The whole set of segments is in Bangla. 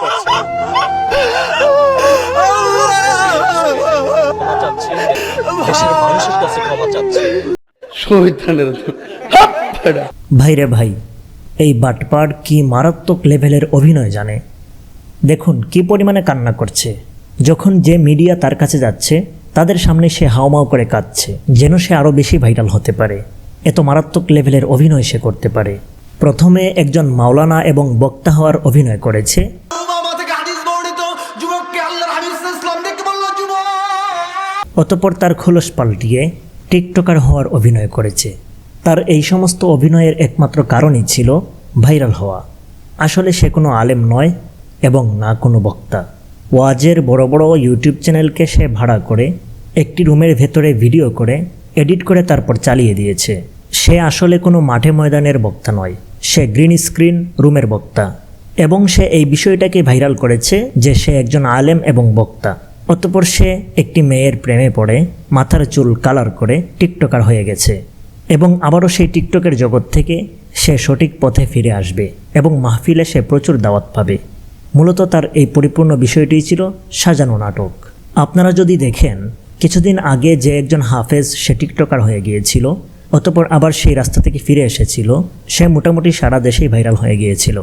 করতে পারছি ক্ষমা চাচ্ছি। দেশের মানুষের কাছে ক্ষমা চাচ্ছি। শহীদানের ভাইরে ভাই এই বাটপার কি মারাত্মক লেভেলের অভিনয় জানে? দেখুন কি পরিমাণে কান্না করছে। যখন যে মিডিয়া তার কাছে যাচ্ছে তাদের সামনে সে হাওমাও করে কাঁদছে যেন সে আরও বেশি ভাইরাল হতে পারে। এত মারাত্মক লেভেলের অভিনয় সে করতে পারে। প্রথমে একজন মাওলানা এবং বক্তা হওয়ার অভিনয় করেছে। অতপর তার খোলস পাল্টিয়ে টিকটকার হওয়ার অভিনয় করেছে। তার এই সমস্ত অভিনয়ের একমাত্র কারণই ছিল ভাইরাল হওয়া। আসলে সে কোনো আলেম নয় এবং না কোনো বক্তা। ওয়াজের বড় বড় ইউটিউব চ্যানেলকে সে ভাড়া করে, একটি রুমের ভেতরে ভিডিও করে, এডিট করে তারপর চালিয়ে দিয়েছে। সে আসলে কোনো মাঠে ময়দানের বক্তা নয়। সে গ্রিন স্ক্রিন রুমের বক্তা। এবং সে এই বিষয়টাকে ভাইরাল করেছে যে সে একজন আলেম এবং বক্তা। অতপর সে একটি মেয়ের প্রেমে পড়ে, মাথার চুল কালার করে টিকটকার হয়ে গেছে এবং আবারও সেই টিকটকের জগৎ থেকে সে সঠিক পথে ফিরে আসবে এবং মাহফিলে সে প্রচুর দাওয়াত পাবে। মূলত তার এই পরিপূর্ণ বিষয়টি ছিল সাজানো নাটক। আপনারা যদি দেখেন, কিছুদিন আগে যে একজন হাফেজ সে টিকটকার হয়ে গিয়েছিল, অতপর আবার সেই রাস্তা থেকে ফিরে এসেছিল, সে মোটামুটি সারা দেশেই ভাইরাল হয়ে গিয়েছিল।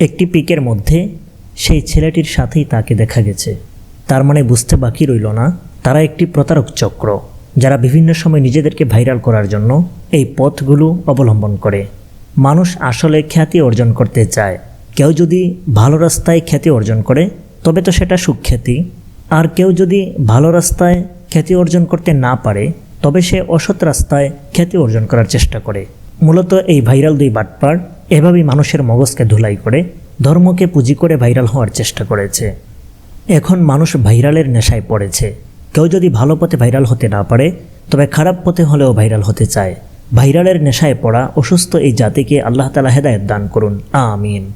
একটি পিকের মধ্যে সেই ছেলেটির সাথেই তাকে দেখা গেছে। তার মানে বুঝতে বাকি রইল না। তারা একটি প্রতারক চক্র, যারা বিভিন্ন সময় নিজেদেরকে ভাইরাল করার জন্য এই পথগুলো অবলম্বন করে। মানুষ আসলে খ্যাতি অর্জন করতে চায়। কেউ যদি ভালো রাস্তায় খ্যাতি অর্জন করে, তবে তো সেটা সুখ্যাতি। আর কেউ যদি ভালো রাস্তায় খ্যাতি অর্জন করতে না পারে, তবে সে অসৎ রাস্তায় খ্যাতি অর্জন করার চেষ্টা করে। মূলত এই ভাইরাল দুই বাটপার এভাবেই মানুষের মগজকে ধুলাই করে, ধর্মকে পুঁজি করে ভাইরাল হওয়ার চেষ্টা করেছে। এখন মানুষ ভাইরালের নেশায় পড়েছে। কেউ যদি ভালো পথে ভাইরাল হতে না পারে, তবে খারাপ পথে হলেও ভাইরাল হতে চায়। ভাইরালের নেশায় পড়া অসুস্থ এই জাতিকে আল্লাহ তালা হেদায়ত দান করুন। আমিন।